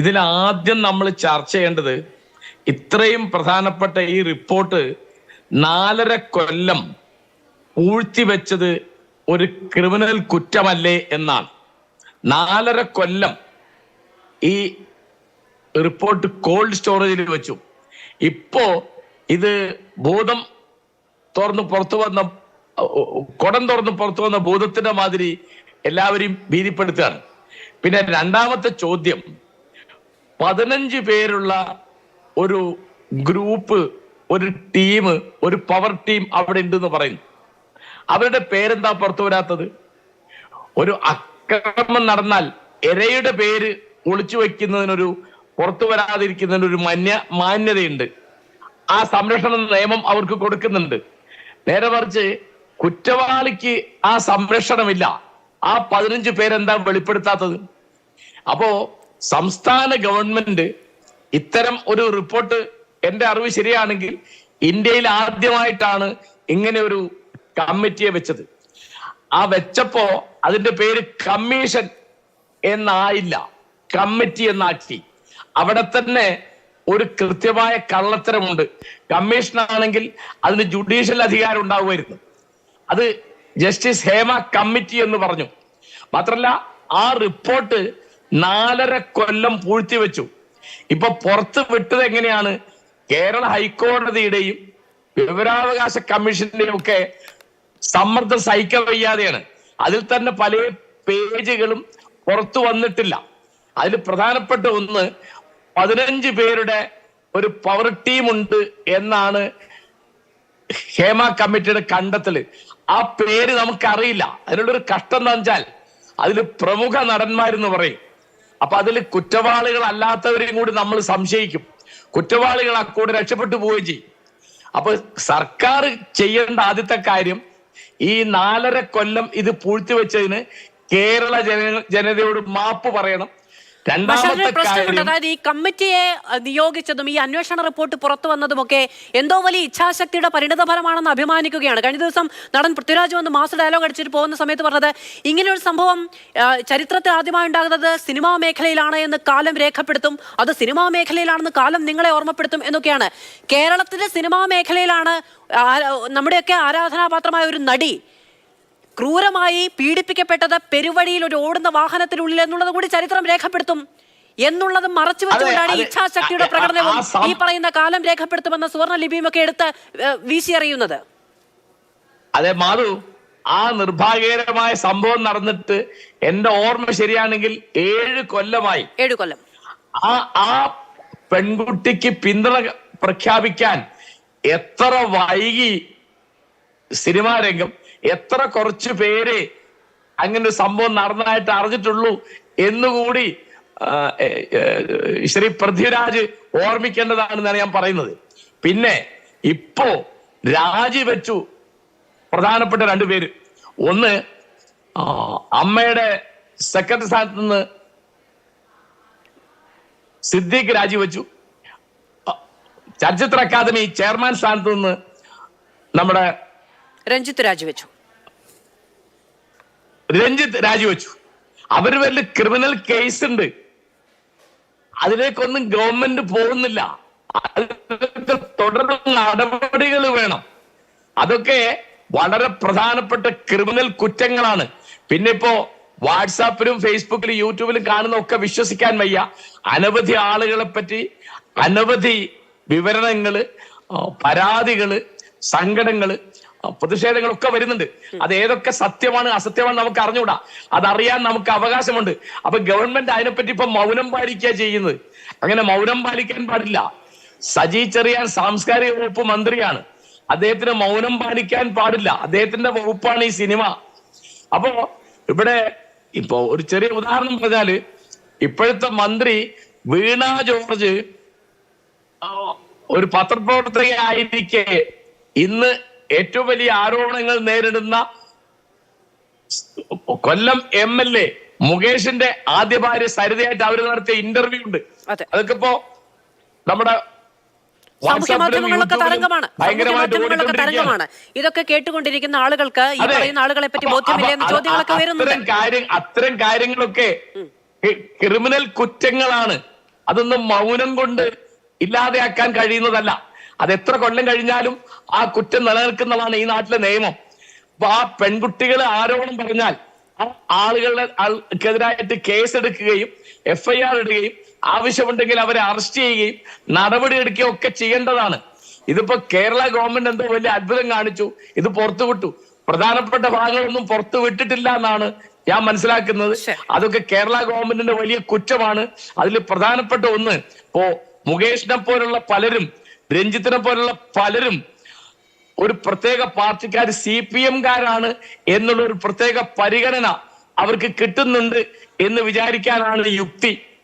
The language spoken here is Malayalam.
ഇതിൽ ആദ്യം നമ്മൾ ചർച്ച ചെയ്യേണ്ടത് ഇത്രയും പ്രധാനപ്പെട്ട ഈ റിപ്പോർട്ട് നാലര കൊല്ലം പൂഴ്ത്തിവെച്ചത് ഒരു ക്രിമിനൽ കുറ്റമല്ലേ എന്നാണ്. നാലര കൊല്ലം ഈ റിപ്പോർട്ട് കോൾഡ് സ്റ്റോറേജിൽ വെച്ചു. ഇപ്പോ ഇത് ബോധം തുറന്ന് പുറത്തു വന്ന കുടം തുറന്ന് പുറത്തു വന്ന ബോധത്തിന്റെ മാതിരി എല്ലാവരെയും ഭീതിപ്പെടുത്തുകയാണ്. പിന്നെ രണ്ടാമത്തെ ചോദ്യം പതിനഞ്ച് പേരുള്ള ഒരു ഗ്രൂപ്പ് ഒരു ടീം ഒരു പവർ ടീം അവിടെ ഉണ്ടെന്ന് പറയുന്നു. അവരുടെ പേരെന്താ പുറത്തു വരാത്തത്? ഒരു അക്രമം നടന്നാൽ എരയുടെ പേര് ഒളിച്ചു വയ്ക്കുന്നതിനൊരു പുറത്തു വരാതിരിക്കുന്നതിനൊരു മാന്യ മാന്യതയുണ്ട്. ആ സംരക്ഷണ നിയമം അവർക്ക് കൊടുക്കുന്നുണ്ട്. നേരെ മറിച്ച് കുറ്റവാളിക്ക് ആ സംരക്ഷണമില്ല. ആ പതിനഞ്ച് പേരെന്താ വെളിപ്പെടുത്താത്തത്? അപ്പോ സംസ്ഥാന ഗവൺമെന്റ് ഇത്തരം ഒരു റിപ്പോർട്ട് എന്റെ അറിവ് ശരിയാണെങ്കിൽ ഇന്ത്യയിൽ ആദ്യമായിട്ടാണ് ഇങ്ങനെ ഒരു കമ്മിറ്റിയെ വെച്ചത്. ആ വെച്ചപ്പോ അതിന്റെ പേര് കമ്മീഷൻ എന്നായില്ല. കമ്മിറ്റി എന്നാക്കി. അവിടെ തന്നെ ഒരു കൃത്യമായ കള്ളത്തരമുണ്ട്. കമ്മീഷൻ ആണെങ്കിൽ അതിന് ജുഡീഷ്യൽ അധികാരം ഉണ്ടാവുമായിരുന്നു. അത് ജസ്റ്റിസ് ഹേമ കമ്മിറ്റി എന്ന് പറഞ്ഞു. മാത്രല്ല ആ റിപ്പോർട്ട് നാലര കൊല്ലം പൂഴ്ത്തി വെച്ചു. ഇപ്പൊ പുറത്ത് വിട്ടത് എങ്ങനെയാണ്? കേരള ഹൈക്കോടതിയുടെയും വിവരാവകാശ കമ്മീഷന്റെയും ഒക്കെ സമ്മർദ്ദം സഹിക്കാൻ വയ്യാതെയാണ്. അതിൽ തന്നെ പല പേജുകളും പുറത്തു വന്നിട്ടില്ല. അതിൽ പ്രധാനപ്പെട്ട ഒന്ന് പതിനഞ്ച് പേരുടെ ഒരു പവർ ടീം ഉണ്ട് എന്നാണ് ഹേമ കമ്മിറ്റിയുടെ കണ്ടെത്തൽ. ആ പേര് നമുക്കറിയില്ല. അതിനുള്ളൊരു കഷ്ടം എന്താ വെച്ചാൽ അതിൽ പ്രമുഖ നടന്മാരെന്ന് പറയും. അപ്പൊ അതിൽ കുറ്റവാളികൾ അല്ലാത്തവരെയും കൂടി നമ്മൾ സംശയിക്കും. കുറ്റവാളികൾ അക്കൂടെ രക്ഷപ്പെട്ടു പോവുകയും ചെയ്യും. അപ്പൊ സർക്കാർ ചെയ്യേണ്ട ആദ്യത്തെ കാര്യം ഈ നാലര കൊല്ലം ഇത് പൂഴ്ത്തിവെച്ചതിന് കേരള ജന ജനതയോട് മാപ്പ് പറയണം. രണ്ടാമത്തെ പ്രശ്നമുണ്ട് അതായത് ഈ കമ്മിറ്റിയെ നിയോഗിച്ചതും ഈ അന്വേഷണ റിപ്പോർട്ട് പുറത്തു വന്നതുമൊക്കെ എന്തോ വലിയ ഇച്ഛാശക്തിയുടെ പരിണിത ഫലമാണെന്ന് അഭിമാനിക്കുകയാണ്. കഴിഞ്ഞ ദിവസം നടൻ പൃഥ്വിരാജ് വന്ന് മാസ് ഡയലോഗ് അടിച്ചിട്ട് പോകുന്ന സമയത്ത് പറഞ്ഞത് ഇങ്ങനെ ഒരു സംഭവം ചരിത്രത്തിൽ ആദ്യമായി ഉണ്ടാകുന്നത് സിനിമാ മേഖലയിലാണ് എന്ന് കാലം രേഖപ്പെടുത്തും. അത് സിനിമാ മേഖലയിലാണെന്ന് കാലം നിങ്ങളെ ഓർമ്മപ്പെടുത്തും എന്നൊക്കെയാണ്. കേരളത്തിലെ സിനിമാ മേഖലയിലാണ് നമ്മുടെയൊക്കെ ആരാധനാപാത്രമായ ഒരു നടി ക്രൂരമായി പീഡിപ്പിക്കപ്പെട്ടത് പെരുവഴിയിൽ ഒരു ഓടുന്ന വാഹനത്തിനുള്ളിൽ എന്നുള്ളത് കൂടി ചരിത്രം രേഖപ്പെടുത്തും എന്നുള്ളത് മറച്ചു വെച്ചുകൊണ്ടാണ് ഇച്ഛാശക്തിയുടെ പ്രകടനവും ഈ പറയുന്ന കാലം രേഖപ്പെടുത്തുമെന്ന സുവർണ ലിപിയും ഒക്കെ എടുത്ത് ഏഹ്, വീശി എറിയുന്നത് അതെ മാധു ആ നിർഭാഗ്യകരമായ സംഭവം നടന്നിട്ട് എന്റെ ഓർമ്മ ശരിയാണെങ്കിൽ ഏഴ് കൊല്ലമായി. ഏഴ് കൊല്ലം. ആ ആ പെൺകുട്ടിക്ക് പിന്തുണ പ്രഖ്യാപിക്കാൻ എത്ര വൈകി സിനിമാ രംഗം എത്ര കുറച്ച് പേര് അങ്ങനെ ഒരു സംഭവം നടന്നതായിട്ട് അറിഞ്ഞിട്ടുള്ളൂ എന്നുകൂടി ശ്രീ പൃഥ്വിരാജ് ഓർമ്മിക്കേണ്ടതാണെന്നാണ് ഞാൻ പറയുന്നത്. പിന്നെ ഇപ്പോ രാജിവെച്ചു പ്രധാനപ്പെട്ട രണ്ടുപേര് ഒന്ന് അമ്മയുടെ സെക്രട്ടറി സ്ഥാനത്ത് നിന്ന് സിദ്ദീഖ് രാജിവെച്ചു ചലച്ചിത്ര അക്കാദമി ചെയർമാൻ സ്ഥാനത്ത് നിന്ന് നമ്മുടെ രഞ്ജിത്ത് രാജിവെച്ചു. രഞ്ജിത്ത് രാജിവെച്ചു. അവർ വലിയ ക്രിമിനൽ കേസ് ഉണ്ട്. അതിലേക്കൊന്നും ഗവൺമെന്റ് പോകുന്നില്ല. തുടർ നടപടികൾ വേണം. അതൊക്കെ വളരെ പ്രധാനപ്പെട്ട ക്രിമിനൽ കുറ്റങ്ങളാണ്. പിന്നെ ഇപ്പോ വാട്സാപ്പിലും ഫേസ്ബുക്കിലും യൂട്യൂബിലും കാണുന്ന ഒക്കെ വിശ്വസിക്കാൻ വയ്യ. അനവധി ആളുകളെ പറ്റി അനവധി വിവരണങ്ങൾ പരാതികൾ സങ്കടങ്ങൾ പ്രതിഷേധങ്ങളൊക്കെ വരുന്നുണ്ട്. അത് ഏതൊക്കെ സത്യമാണ് അസത്യമാണ് നമുക്ക് അറിഞ്ഞുകൂടാ. അതറിയാൻ നമുക്ക് അവകാശമുണ്ട്. അപ്പൊ ഗവൺമെന്റ് അതിനെപ്പറ്റി ഇപ്പൊ മൗനം പാലിക്കുക ചെയ്യുന്നത്. അങ്ങനെ മൗനം പാലിക്കാൻ പാടില്ല. സജി ചെറിയാൻ സാംസ്കാരിക വകുപ്പ് മന്ത്രിയാണ്. അദ്ദേഹത്തിന് മൗനം പാലിക്കാൻ പാടില്ല. അദ്ദേഹത്തിന്റെ വകുപ്പാണ് ഈ സിനിമ. അപ്പോ ഇവിടെ ഇപ്പോ ഒരു ചെറിയ ഉദാഹരണം പറഞ്ഞാൽ ഇപ്പോഴത്തെ മന്ത്രി വീണ ജോർജ് ഒരു പത്രപ്രവർത്തകയായിരിക്കെ. ഇന്ന് ഏറ്റവും വലിയ ആരോപണങ്ങൾ നേരിടുന്ന കൊല്ലം എം എൽ എ മുകേഷിന്റെ ആദ്യ ഭാര്യ സരിതയായിട്ട് അവർ നടത്തിയ ഇന്റർവ്യൂ ഉണ്ട്. അതെ. അതൊക്കെ ഇപ്പോ നമ്മുടെ സാമൂഹ്യ തരംഗമാണ്. സാമൂഹ്യ തരംഗമാണ്. ഇതൊക്കെ കേട്ടുകൊണ്ടിരിക്കുന്ന ആളുകൾക്ക് ഈ പറയുന്ന ആളുകളെ പറ്റി ബോധ്യമില്ല എന്ന ചോദ്യങ്ങളൊക്കെ വരുന്നുണ്ട്. അത്തരം കാര്യങ്ങളൊക്കെ ക്രിമിനൽ കുറ്റങ്ങളാണ്. അതൊന്നും മൗനം കൊണ്ട് ഇല്ലാതെയാക്കാൻ കഴിയുന്നതല്ല. അത് എത്ര കൊല്ലം കഴിഞ്ഞാലും ആ കുറ്റം നിലനിൽക്കുന്നതാണ് ഈ നാട്ടിലെ നിയമം. അപ്പൊ ആ പെൺകുട്ടികൾ ആരോപണം പറഞ്ഞാൽ ആ ആളുകളുടെ ആൾക്കെതിരായിട്ട് കേസെടുക്കുകയും എഫ്ഐആർ ഇടുകയും ആവശ്യമുണ്ടെങ്കിൽ അവരെ അറസ്റ്റ് ചെയ്യുകയും നടപടി എടുക്കുകയും ഒക്കെ ചെയ്യേണ്ടതാണ്. ഇതിപ്പോ കേരള ഗവൺമെന്റ് എന്തോ വലിയ അത്ഭുതം കാണിച്ചു. ഇത് പുറത്തുവിട്ടു പ്രധാനപ്പെട്ട ഭാഗങ്ങളൊന്നും പുറത്തു വിട്ടിട്ടില്ല എന്നാണ് ഞാൻ മനസ്സിലാക്കുന്നത്. അതൊക്കെ കേരള ഗവൺമെന്റിന്റെ വലിയ കുറ്റമാണ്. അതിൽ പ്രധാനപ്പെട്ട ഒന്ന് ഇപ്പോ മുകേഷിനെ പോലുള്ള പലരും രഞ്ജിത്തിനെ പോലുള്ള പലരും ഒരു പ്രത്യേക പാർട്ടിക്കാർ സി പി എംകാരാണ് എന്നുള്ള ഒരു പ്രത്യേക പരിഗണന അവർക്ക് കിട്ടുന്നുണ്ട് എന്ന് വിചാരിക്കാനാണ് യുക്തി.